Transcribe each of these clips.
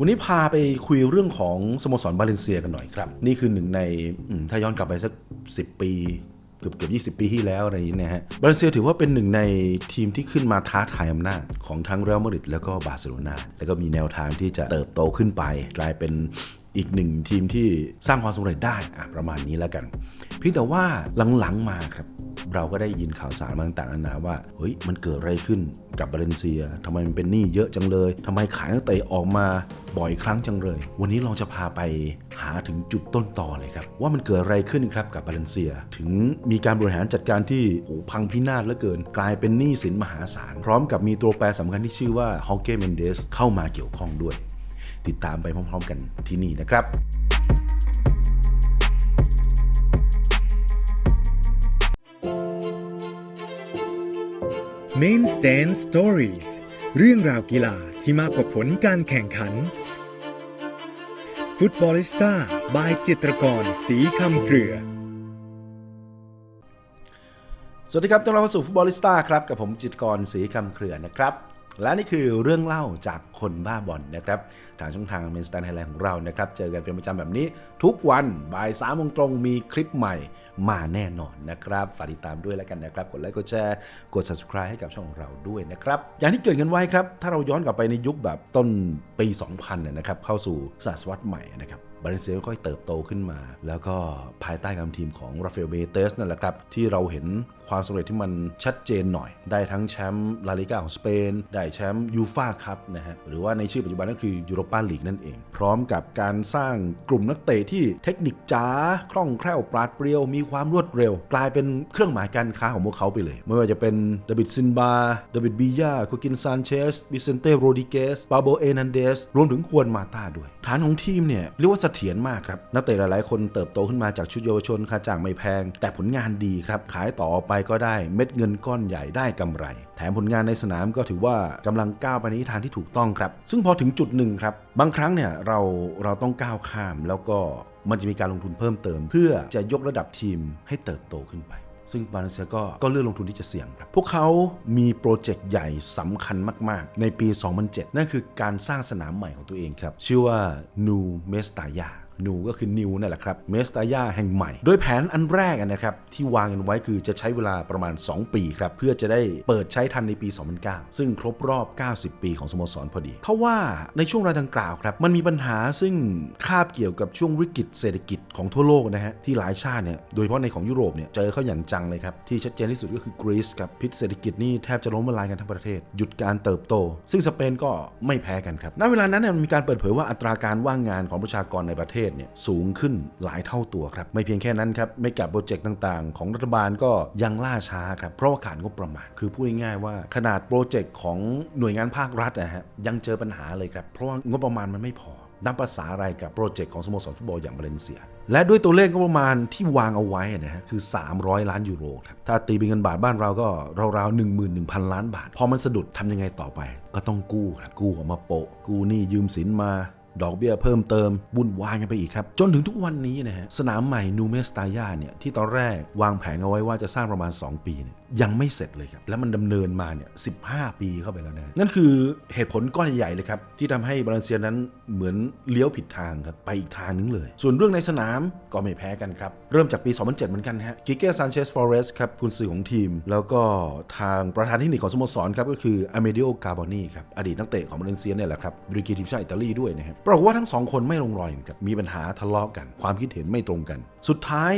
วันนี้พาไปคุยเรื่องของสโมสรบาเลนเซียกันหน่อยครับ นี่คือหนึ่งในอืมถ้าย้อนกลับไปสัก 10 ปีเกือบเกือบ20 ปีที่แล้วอะไรอย่างนี้นะฮะบาเลนเซียถือว่าเป็นหนึ่งในทีมที่ขึ้นมาท้าทายอำนาจของทั้งเรอัลมาดริดแล้วก็บาร์เซโลนาแล้วก็มีแนวทางที่จะเติบโตขึ้นไป กลายเป็นอีกหนึ่งทีมที่สร้างความสำเร็จได้อะประมาณนี้แล้วกัน เพียงแต่ว่าหลังๆมาครับ เราก็ได้ยินข่าวสารมาต่างๆนานาว่าเฮ้ยมันเกิดอะไรขึ้นกับบาเลนเซียทำไมมันเป็นหนี้เยอะจังเลยทำไมขายนักเตะออกมาบ่อยครั้งจังเลย วันนี้เราจะพาไปหาถึงจุดต้นต่อเลยครับ ว่ามันเกิดอะไรขึ้นครับกับบาเลนเซีย ถึงมีการบริหารจัดการที่โอ้พังพินาศเหลือเกิน กลายเป็นหนี้สินมหาศาล พร้อมกับมีตัวแปรสำคัญที่ชื่อว่าฮอ g เกเมนเดสเข้ามาเกี่ยวข้องด้วย ติดตามไปพร้อม ๆ กันที่นี่นะครับ Main Stand Stories เรื่องราวกีฬาที่มากกว่าผลการแข่งขัน ฟุตบอลิสต้าบายจิตรกรสีคำเกลือ สวัสดีครับต้อนรับเข้าสู่ฟุตบอลิสต้าครับ กับผมจิตรกรศรีคำเครือนะครับ และนี่คือเรื่องเล่าจากคนบ้าบอลนะครับทางช่องทางเมนสแตนไทยแลนด์ของเรานะครับเจอกันเป็นประจำแบบนี้ ทุกวันบ่ายสามโมงตรงมีคลิปใหม่มาแน่นอนนะครับฝากติดตามด้วยแล้วกันนะครับ กดไลค์กดแชร์กด subscribe ให้กับช่องของเราด้วยนะครับอย่างที่เกิดกันไว้ครับ ถ้าเราย้อนกลับไปในยุคแบบต้นปี 2000นะนะครับเข้าสู่ศตวรรษใหม่นะครับ บาเลนเซียค่อยเติบโตขึ้นมา แล้วก็ภายใต้การทีมของราฟาเอลเบเตสนั่นแหละครับ ที่เราเห็นความสำเร็จที่มันชัดเจนหน่อย ได้ทั้งแชมป์ลาลิกาของสเปน ได้แชมป์ยูฟาคัพนะฮะ หรือว่าในชื่อปัจจุบันก็คือยูโรปาลีกนั่นเอง พร้อมกับการสร้างกลุ่มนักเตะที่เทคนิคจ๋าคล่องแคล่วปราดเปรียว มีความรวดเร็ว กลายเป็นเครื่องหมายการค้าของพวกเขาไปเลย ไม่ว่าจะเป็นดาบิดซินบาดาบิดบียาโคกินซานเชสบิเซนเต้โรดิเกสปาโบเอนันเดส รวมถึงควนมาตาด้วย ฐานของทีมเนี่ยเรียกว่าเสถียรมากครับนักเตะหลายๆ คนเติบโตขึ้นมาจากชุดเยาวชนค่าจ้างไม่แพง แต่ผลงานดีครับขายต่อไปก็ได้เม็ดเงินก้อนใหญ่ได้กำไร แถมผลงานในสนามก็ถือว่ากำลังก้าวไปในทิศทางที่ถูกต้องครับ ซึ่งพอถึงจุดหนึ่งครับบางครั้งเนี่ยเราเราต้องก้าวข้ามแล้วก็มันจะมีการลงทุนเพิ่มเติม เพื่อจะยกระดับทีมให้เติบโตขึ้นไป ซึ่งบาเลนเซียก็ก็เลือกลงทุนที่จะเสี่ยงครับ พวกเขามีโปรเจกต์ใหญ่สำคัญมาก ๆ ในปี 2007 นั่นคือการสร้างสนามใหม่ของตัวเองครับ ชื่อว่า New Mestalla นูก็คือนิวนั่นแหละครับเมสตายาแห่งใหม่ โดยแผนอันแรกนะครับที่วางกันไว้คือจะใช้เวลาประมาณ 2 ปีครับเพื่อจะได้เปิดใช้ทันในปี 2009 ซึ่งครบรอบ 90 ปีของสโมสรพอดีทว่าในช่วงเวลาดังกล่าวครับมันมีปัญหาซึ่งคาบเกี่ยวกับช่วงวิกฤตเศรษฐกิจของทั่วโลกนะฮะที่หลายชาติเนี่ยโดยเฉพาะในของยุโรปเนี่ยเจอเข้าอย่างจังเลยครับที่ชัดเจนที่สุดก็คือกรีซครับพิษเศรษฐกิจนี่แทบจะล้มละลายกันทั้งประเทศ หยุดการเติบโต ซึ่งสเปนก็ไม่แพ้กันครับณเวลานั้นเนี่ยมันมีการเปิดเผยว่าอัตราการว่างงานของประชากรในประเทศเนี่ยสูงขึ้นหลายเท่าตัวครับ ไม่เพียงแค่นั้นครับไม่กับโปรเจกต์ต่างๆ ของรัฐบาลก็ยังล่าช้าครับ เพราะว่าขาดงบประมาณ คือพูดง่ายๆว่าขนาดโปรเจกต์ของหน่วยงานภาครัฐนะฮะยังเจอปัญหาเลยครับ เพราะว่างบประมาณมันไม่พอนับภาษาอะไรกับโปรเจกต์ของสโมสรฟุตบอลอย่างบาเลนเซีย และด้วยตัวเลขงบประมาณที่วางเอาไว้นะฮะคือ 300 ล้านยูโรครับถ้าตีเป็นเงินบาทบ้านเราก็ราวๆ 11,000 ล้านบาท พอมันสะดุดทำยังไงต่อไป ก็ต้องกู้ครับกู้ออกมาโปะ กู้หนี้ยืมสินมา ดอกเบี้ยเพิ่มเติมวุ่นวายกันไปอีกครับ จนถึงทุกวันนี้นะฮะสนามใหม่นูเมสตายาเนี่ยที่ตอนแรกวางแผนเอาไว้ว่าจะสร้างประมาณ 2 ปีเนี่ยยังไม่เสร็จเลยครับ แล้วมันดำเนินมาเนี่ย15ปีเข้าไปแล้วนะ นั่นคือเหตุผลก้อนใหญ่ๆเลยครับ ที่ทำให้บาเลนเซียนั้นเหมือนเลี้ยวผิดทางครับ ไปอีกทางนึงเลย ส่วนเรื่องในสนามก็ไม่แพ้กันครับ เริ่มจากปี 2007 เหมือนกันฮะกิเก้ซานเชสฟอเรสครับกุนซือของทีม แล้วก็ทางประธานเทคนิคของสโมสรครับก็คืออเมดิโอกาบอนีครับอดีตนักเตะของบาเลนเซียเนี่ยแหละครับบริกีทีมชาติอิตาลีด้วยนะครับปรากฏว่าทั้งสองคนไม่ลงรอยกันครับมีปัญหาทะเลาะกัน ความคิดเห็นไม่ตรงกัน สุดท้าย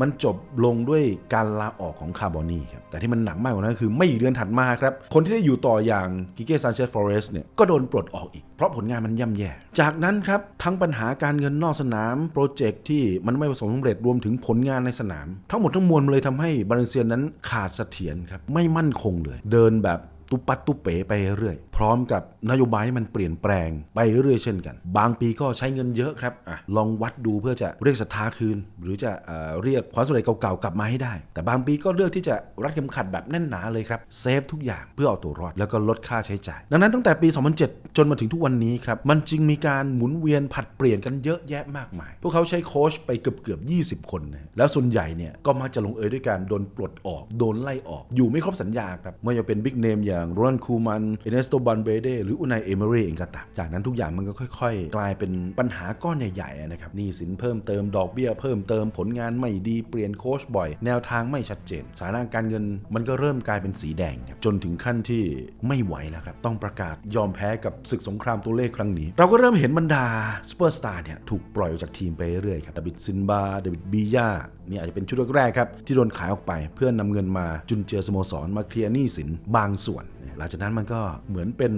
มันจบลงด้วยการลาออกของคาร์บอนีครับ แต่ที่มันหนักมากกว่านั้นคือไม่กี่เดือนถัดมาครับ คนที่ได้อยู่ต่ออย่างกิเก้ซานเชสฟอเรสเนี่ย ก็โดนปลดออกอีก เพราะผลงานมันย่ำแย่ จากนั้นครับ ทั้งปัญหาการเงินนอกสนาม โปรเจกต์ที่มันไม่ประสบความสำเร็จรวมถึงผลงานในสนาม ทั้งหมดทั้งมวลมันเลยทำให้บาเลนเซียนั้นขาดเสถียรครับไม่มั่นคงเลย เดินแบบ ตุปัดตุเป๋ไปเรื่อย พร้อมกับนโยบายที่มันเปลี่ยนแปลงไปเรื่อยเช่นกัน บางปีก็ใช้เงินเยอะครับอลองวัดดูเพื่อจะเรียกศรัทธาคืน หรือจะเอเรียกความสำเร็จเก่าๆกลับมาให้ได้ แต่บางปีก็เลือกที่จะรัดเข็มขัดแบบแน่นหนาเลยครับเซฟทุกอย่างเพื่อเอาตัวรอดแล้วก็ลดค่าใช้จ่าย ดังนั้นตั้งแต่ปี 2007 จนมาถึงทุกวันนี้ครับมันจึงมีการหมุนเวียนผัดเปลี่ยนกันเยอะแยะมากมาย พวกเขาใช้โค้ชไปเกือบเกือบ20 คนนะแล้วส่วนใหญ่เนี่ยก็มักจะลงเอยด้วยการโดนปลดออกโดนไล่ออก อยู่ไม่ครบสัญญาครับไม่ว่าจะเป็นบิ๊กเนมอย่าอย่างโรนันคูมันเอเนสโตบันเบเดหรืออุนายเอเมอรีเองก็ตามจากนั้นทุกอย่างมันก็ค่อย ๆ กลายเป็นปัญหาก้อนใหญ่ๆนะครับหนี้สินเพิ่มเติมดอกเบี้ยเพิ่มเติมผลงานไม่ดีเปลี่ยนโค้ชบ่อย แนวทางไม่ชัดเจน สถานการเงินมันก็เริ่มกลายเป็นสีแดงครับจนถึงขั้นที่ไม่ไหวแล้วครับ ต้องประกาศยอมแพ้กับศึกสงครามตัวเลขครั้งนี้ เราก็เริ่มเห็นบรรดาซูเปอร์สตาร์เนี่ยถูกปล่อยออกจากทีมไปเรื่อยๆครับดบิดซินบาเดวิดบียานี่อาจจะเป็นชุดแรกๆครับที่โดนขายออกไป เพื่อนนำเงินมาจุนเจือสโมสรมาเคลียร์หนี้สินบางส่วนหลังจากนั้นมันก็เหมือนเป็น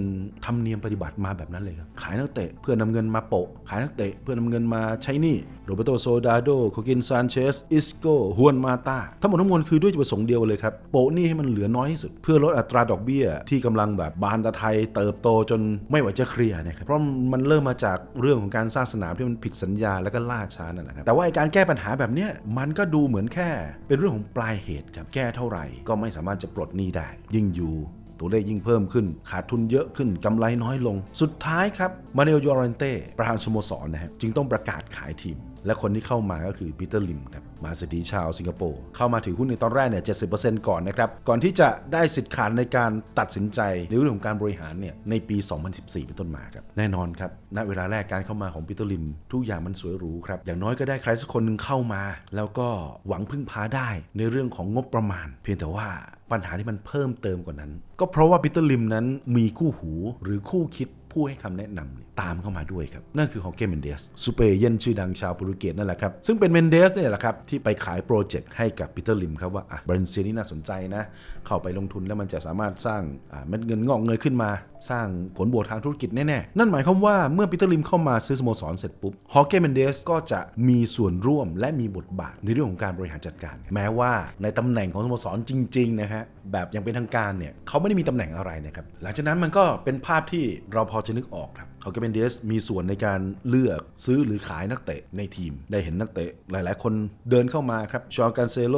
ธรรมเนียมปฏิบัติมาแบบนั้นเลยครับขายนักเตะเพื่อนำเงินมาโปะ ขายนักเตะเพื่อนำเงินมาใช้หนี้โรเบโตโซดาโดโคกินซานเชสอิสโกฮวนมาตาทั้งหมดทั้งมวลคือด้วยจุดประสงค์เดียวเลยครับ โปะหนี้ให้มันเหลือน้อยที่สุด เพื่อลดอัตราดอกเบี้ยที่กำลังแบบบานตะไทยเติบโตจนไม่ไหวจะเคลียร์นะครับเพราะมันเริ่มมาจากเรื่องของการสร้างสนามที่มันผิดสัญญาแล้วก็ล่าช้านั่นแหละครับแต่ว่าไอการแก้ปัญหาแบบเนี้ยมันก็ดูเหมือนแค่ เป็นเรื่องของปลายเหตุครับแก้เท่าไหร่ก็ไม่สามารถจะปลดหนี้ได้ ยิ่งอยู่ ตัวเลขยิ่งเพิ่มขึ้น ขาดทุนเยอะขึ้นกำไรน้อยลง สุดท้ายครับมาเนลยอรันเต้ประธานสโมสรนะฮะจึงต้องประกาศขายทีม และคนที่เข้ามาก็คือปีเตอร์ลิมครับมาสดีชาวสิงคโปร์เข้ามาถือหุ้นในตอนแรกเนี่ย70%ก่อนนะครับ ก่อนที่จะได้สิทธิ์ขาดในการตัดสินใจในเรื่องของการบริหารเนี่ยในปี 2014 เป็นต้นมาครับแน่นอนครับณเวลาแรกการเข้ามาของปีเตอร์ลิมทุกอย่างมันสวยหรูครับอย่างน้อยก็ได้ใครสักคนหนึ่งเข้ามา แล้วก็หวังพึ่งพาได้ในเรื่องของงบประมาณ เพียงแต่ว่า ปัญหาที่มันเพิ่มเติมกว่านั้น ก็เพราะว่าปีเตอร์ลิมนั้นมีคู่หูหรือคู่คิดผู้ให้คำแนะนำตามเข้ามาด้วยครับ นั่นคือฮอเกเมนเดสซูเปอร์เยนชื่อดังชาวโปรตุเกสนั่นแหละครับ ซึ่งเป็นเมนเดสเนี่ยแหละครับ ที่ไปขายโปรเจกต์ให้กับปีเตอร์ลิมครับว่าอะบรินเซนี่น่าสนใจนะ เข้าไปลงทุนแล้วมันจะสามารถสร้างอ่าเม็ดเงินงอกเงยขึ้นมาสร้างผลบวกทางธุรกิจแน่ ๆ นั่นหมายความว่าเมื่อปีเตอร์ลิมเข้ามาซื้อสโมสรเสร็จปุ๊บฮอเก้เมนเดสก็จะมีส่วนร่วมและมีบทบาทในเรื่องของการบริหารจัดการ แม้ว่าในตำแหน่งของสโมสรจริง ๆ นะฮะ แบบยังเป็นทางการเนี่ยเขาไม่ได้มีตำแหน่งอะไรนะครับหลังจากนั้นมันก็เป็นภาพที่เราพอจะนึกออกครับ เขาก็เป็นเดสมีส่วนในการเลือกซื้อหรือขายนักเตะในทีม ได้เห็นนักเตะหลาย ๆ คนเดินเข้ามาครับ ชอการเซโล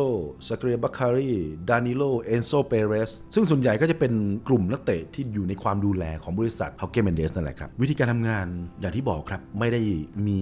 สเกเรียบัคคารีดานิโล เอนโซเปเรส ซึ่งส่วนใหญ่ก็จะเป็นกลุ่มนักเตะที่อยู่ในความดูแลของบริษัทฮอกเกเมนเดสนั่นแหละครับ วิธีการทำงานอย่างที่บอกครับ ไม่ได้มี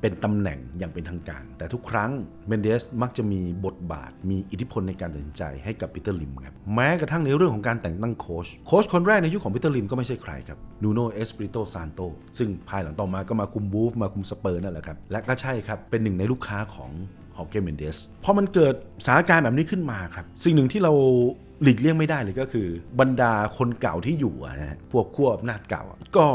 เป็นตำแหน่งอย่างเป็นทางการ แต่ทุกครั้งเมนเดสมักจะมีบทบาท มีอิทธิพลในการตัดสินใจให้กับปีเตอร์ลิมครับแม้กระทั่งในเรื่องของการแต่งตั้งโค้ชโค้ชคนแรกในยุคของปีเตอร์ลิมก็ไม่ใช่ใครครับนูโนเอสปริโตซานโตซึ่งภายหลังต่อมาก็มาคุมวูฟมาคุมสเปอร์นั่นแหละครับและก็ใช่ครับเป็นหนึ่งในลูกค้าของฮอเกเมนเดสพอมันเกิดสถานการณ์แบบนี้ขึ้นมาครับสิ่งหนึ่งที่เรา หลีกเลี่ยงไม่ได้เลยก็คือ บรรดาคนเก่าที่อยู่นะฮะพวกขั้วอำนาจเก่า ก็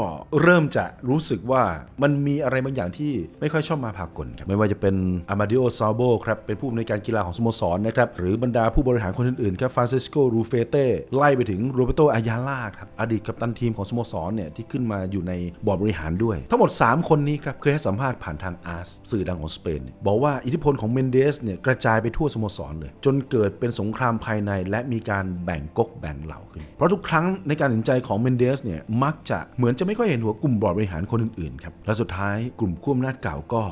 เริ่มจะรู้สึกว่ามันมีอะไรบางอย่างที่ไม่ค่อยชอบมาพากลครับไม่ว่าจะเป็นอามาดิโอซาโบครับเป็นผู้อำนวยการกีฬาของสโมสรนะครับหรือบรรดาผู้บริหารคนอื่นๆครับฟรานซิสโกรูเฟเต้ไล่ไปถึงโรเบโตอายาล่าครับอดีตกัปตันทีมของสโมสรเนี่ยที่ขึ้นมาอยู่ในบอร์ดบริหารด้วย ทั้งหมด 3 คนนี้ครับเคยให้สัมภาษณ์ผ่านทางอาร์สสื่อดังของสเปน บอกว่าอิทธิพลของเมนเดสเนี่ยกระจายไปทั่วสโมสรเลย จนเกิดเป็นสงครามภายในและมีการแบ่งก๊กแบ่งเหล่าขึ้น เพราะทุกครั้งในการตัดสินใจของเมนเดสเนี่ยมักจะเหมือนจะไม่ค่อยเห็นหัวกลุ่มบอร์ดบริหารคนอื่นๆครับและสุดท้ายกลุ่มขั้วอำนาจเก่าก็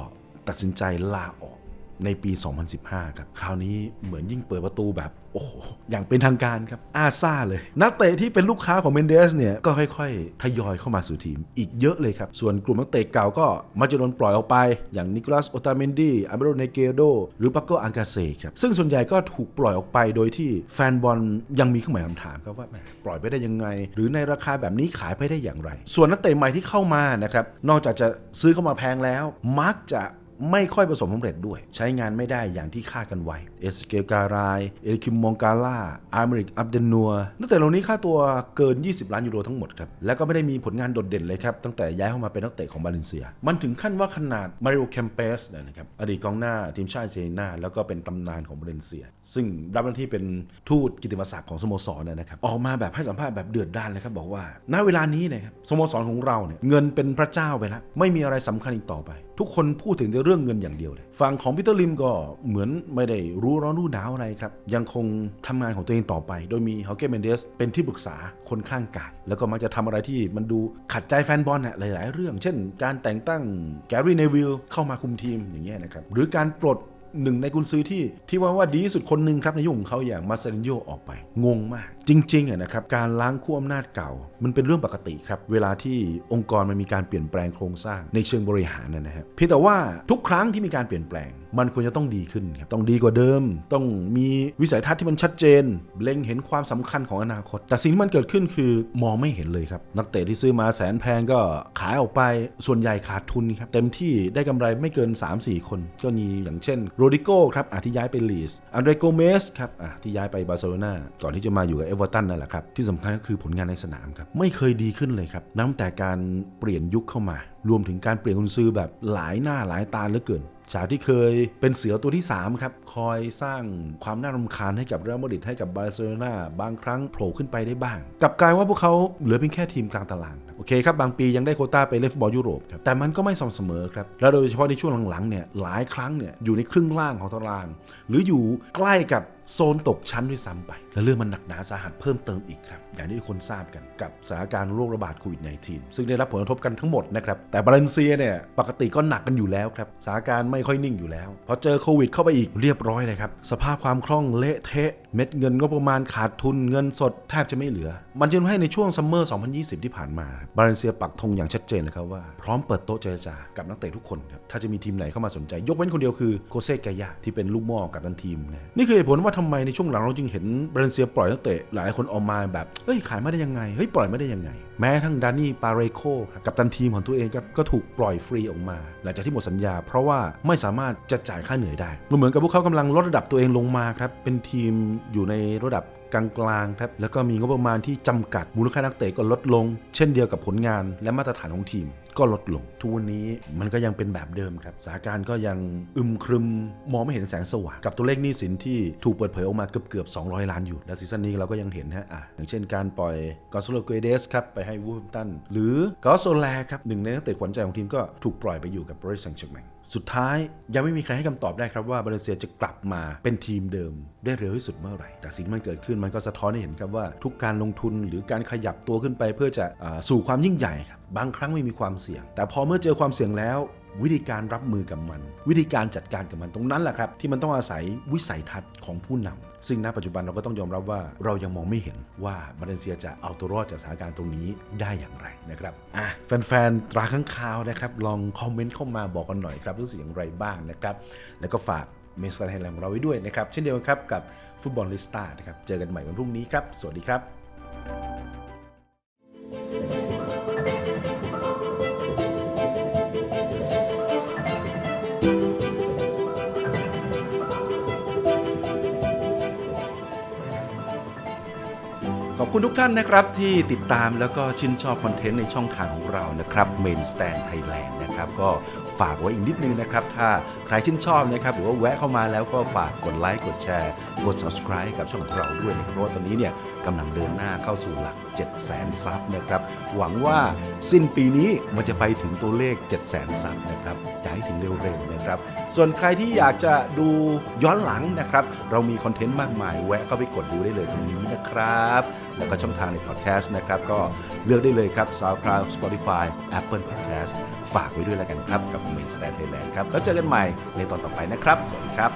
ตัดสินใจลาออกในปี 2015 ครับ คราวนี้เหมือนยิ่งเปิดประตูแบบ โอ้โห อย่างเป็นทางการครับ อาซาเลย นักเตะที่เป็นลูกค้าของเมนเดสเนี่ย ก็ค่อยๆ ทยอยเข้ามาสู่ทีม อีกเยอะเลยครับ ส่วนกลุ่มนักเตะเก่าก็มักจะโดนปล่อยออกไป อย่างนิโคลัสโอตาเมนดีอาเมโรเนเกโด หรือปาโกอังกาเซครับ ซึ่งส่วนใหญ่ก็ถูกปล่อยออกไปโดยที่แฟนบอลยังมีเครื่อหมายคำถามครับว่าแหมปล่อยไปได้ยังไง หรือในราคาแบบนี้ขายไปได้อย่างไร ส่วนนักเตะใหม่ที่เข้ามานะครับ นอกจากจะซื้อเข้ามาแพงแล้ว มักจะ ไม่ค่อยประสบความสำเร็จด้วย ใช้งานไม่ได้อย่างที่คาดกันไว้ เอสเกลการาย เอลิคิมมองกาล่าอาร์เมริกอับเดนัวนักเตะเหล่านี้ค่าตัวเกิน 20 ล้านยูโรทั้งหมดครับ แล้วก็ไม่ได้มีผลงานโดดเด่นเลยครับ ตั้งแต่ย้ายเข้ามาเป็นนักเตะของบาเลนเซีย มันถึงขั้นว่าขนาดมาริโอแคมเปสนะครับอดีตกองหน้าทีมชาติเจน่าแล้วก็เป็นตำนานของบาเลนเซีย ซึ่งรับหน้าที่เป็นทูตกิตติมศักดิ์ของสโมสรนะครับออกมาแบบให้สัมภาษณ์แบบเดือดด้านเลยครับบอกว่าณเวลานี้นะครับสโมสรของเราเนี่ยเงินเป็นพระเจ้าไปแล้วไม่มีอะไรสำคัญอีกต่อไป ทุกคนพูดถึงเรื่องเงินอย่างเดียวเลยฝั่งของพีเตอร์ลิมก็เหมือนไม่ได้รู้ร้อนรู้หนาวอะไรครับ ยังคงทำงานของตัวเองต่อไป โดยมีเฮาเกเมนเดสเป็นที่ปรึกษาคนข้างกาย แล้วก็มักจะทำอะไรที่มันดูขัดใจแฟนบอลน่ะหลาย ๆ เรื่อง เช่น การแต่งตั้งแกรี่เนวิลเข้ามาคุมทีมอย่างเงี้ยนะครับหรือการปลด หนึ่งในกุนซื้อที่ที่ว่าว่าดีที่สุดคนหนึ่งครับในยุคของเขาอย่างมาเซรินโยออกไป งงมาก จริงๆอะนะครับการล้างขั้วอำนาจเก่า มันเป็นเรื่องปกติครับ เวลาที่องค์กรมันมีการเปลี่ยนแปลงโครงสร้างในเชิงบริหารนะนะครับเพียงแต่ว่าทุกครั้งที่มีการเปลี่ยนแปลง มันควรจะต้องดีขึ้นครับต้องดีกว่าเดิม ต้องมีวิสัยทัศน์ที่มันชัดเจน เล็งเห็นความสำคัญของอนาคต แต่สิ่งที่มันเกิดขึ้นคือมองไม่เห็นเลยครับ นักเตะที่ซื้อมาแสนแพงก็ขายออกไปส่วนใหญ่ขาดทุนครับเต็มที่ได้กำไรไม่เกิน 3-4 คน ก็มีอย่างเช่นโรดิโก้ครับที่ย้ายไปลีสอันเดรโกเมสครับที่ย้ายไปบาร์เซโลนาก่อนที่จะมาอยู่กับเอเวอร์ตันนั่นแหละครับที่สำคัญก็คือผลงานในสนามครับไม่เคยดีขึ้นเลยครับนับแต่การเปลี่ยนยุคเข้ามารวมถึงการเปลี่ยนกุนซือแบบหลายหน้าหลายตาเหลือเกิน จากที่เคยเป็นเสือตัวที่ 3 ครับ คอยสร้างความน่ารำคาญให้กับเรอัลมาดริดให้กับบาร์เซโลนาบางครั้งโผล่ขึ้นไปได้บ้าง กลับกลายว่าพวกเขาเหลือเพียงแค่ทีมกลางตาราง อเคครับบางปียังได้โคต้าไปเล่นฟุตบอลยุโรปครับแต่มันก็ไม่สม่ำเสมอครับแล้วโดยเฉพาะในช่วงหลังๆเนี่ยหลายครั้งเนี่ยอยู่ในครึ่งล่างของตาราง หรืออยู่ใกล้กับโซนตกชั้นด้วยซ้ำไป และเรื่องมันหนักหนาสาหัสเพิ่มเติมอีกครับ อย่างที่ทุกคนทราบกันกับสถานการณ์โรคระบาดโควิด -19 ซึ่งได้รับผลกระทบกันทั้งหมดนะครับ แต่บาเลนเซียเนี่ยปกติก็หนักกันอยู่แล้วครับสถานการณ์ไม่ค่อยนิ่งอยู่แล้ว พอเจอโควิดเข้าไปอีกเรียบร้อยเลยครับ สภาพความคล่องเละเทะ เม็ดเงินก็ประมาณขาดทุนเงินสดแทบจะไม่เหลือ มันจึงทำให้ในช่วงซัมเมอร์ 2020 ที่ผ่านมาบบาเลนเซียปักธงอย่างชัดเจนเลยครับว่าพร้อมเปิดโต๊ะเจรจากับนักเตะทุกคนครับถ้าจะมีทีมไหนเข้ามาสนใจ ยกเว้นคนเดียวคือโคเซกายาที่เป็นลูกม่อกับทันทีมนะนี่คือเหตุผลว่าทำไมในช่วงหลังเราจึงเห็นบาเลนเซียปล่อยนักเตะหลายคนออกมาแบบเฮ้ยขายไม่ได้ยังไงเฮ้ยปล่อยไม่ได้ยังไง แม้ทั้งดานี่ปาเรโคกับตันทีมของตัวเองครับก็ถูกปล่อยฟรีออกมา หลังจากที่หมดสัญญา เพราะว่าไม่สามารถจะจ่ายค่าเหนื่อยได้ มันเหมือนกับพวกเขากำลังลดระดับตัวเองลงมาครับเป็นทีมอยู่ในระดับกลางๆครับแล้วก็มีงบประมาณที่จำกัดมูลค่านักเตะก็ลดลง เช่นเดียวกับผลงานและมาตรฐานของทีม ก็ลดลง ทุกวันนี้มันก็ยังเป็นแบบเดิมครับสถานการณ์ก็ยังอึมครึมมองไม่เห็นแสงสว่างกับตัวเลขหนี้สินที่ถูกเปิดเผยออกมาเกือบเกือบ200 ล้านอยู่ และซีซั่นนี้เราก็ยังเห็นฮะอะอย่างเช่นการปล่อยกอสโลเกเดสครับไปให้วูฟตันหรือกอสโซแลครับหนึ่งในนักเตะขวัญใจของทีมก็ถูกปล่อยไปอยู่กับ Paris Saint-Germain สุสุดท้ายยังไม่มีใครให้คำตอบได้ครับว่าบาเลเซียจะกลับมาเป็นทีมเดิมได้เร็วที่สุดเมื่อไหร่ แต่สิ่งที่มันเกิดขึ้นมันก็สะท้อนให้เห็นครับว่าทุกการลงทุนหรือการขยับตัวขึ้นไปเพื่อจะอสู่ความยิ่งใหญ่ครับบางครั้งไม่มีความเสี่ยง แต่พอเมื่อเจอความเสี่ยงแล้ว วิธีการรับมือกับมัน วิธีการจัดการกับมันตรงนั้นแหละครับ ที่มันต้องอาศัยวิสัยทัศน์ของผู้นำซึ่งณปัจจุบันเราก็ต้องยอมรับว่าเรายังมองไม่เห็นว่ามาเลเซียจะเอาตัวรอดจากสถานการณ์ตรงนี้ได้อย่างไรนะครับอะแฟนๆตราข้างคาวนะครับลองคอมเมนต์เข้ามาบอกกันหน่อยครับรู้สึกอย่างไรบ้างนะครับแล้วก็ฝากเมสเตอร์ไทยแลนด์ของเราไว้ด้วยนะครับเช่นเดียวกันครับกับฟุตบอลลิสต้านะครับเจอกันใหม่วันพรุ่งนี้ครับ สวัสดีครับ ขอบคุณทุกท่านนะครับที่ติดตามแล้วก็ชื่นชอบคอนเทนต์ในช่องทางของเรานะครับ Main Stand Thailand นะครับ ก็ฝากไว้อีกนิดนึงนะครับ ถ้าใครชื่นชอบนะครับหรือว่าแวะเข้ามาแล้วก็ฝากกดไลค์กดแชร์ กด subscribe กับช่องของเราด้วยนะครับเพราะว่าตอนนี้เนี่ยกำลังเดินหน้าเข้าสู่หลัก 7 0 0 0 0 0ซับนะครับ หวังว่าสิ้นปีนี้มันจะไปถึงตัวเลข 7 0 0 0 0 0ซับนะครับอยากให้ถึงเร็วๆนะครับ ส่วนใครที่อยากจะดูย้อนหลังนะครับ เรามีคอนเทนต์มากมาย แวะเข้าไปกดดูได้เลยตรงนี้นะครับ แล้วก็ช่องทางในพอดแคสต์นะครับ ก็เลือกได้เลยครับ SoundCloud Spotify Apple Podcast ฝากไว้ด้วยแล้วกันครับกับ Main Stand Thailand ครับแล้วเจอกันใหม่ในตอนต่อไปนะครับ สวัสดีครับ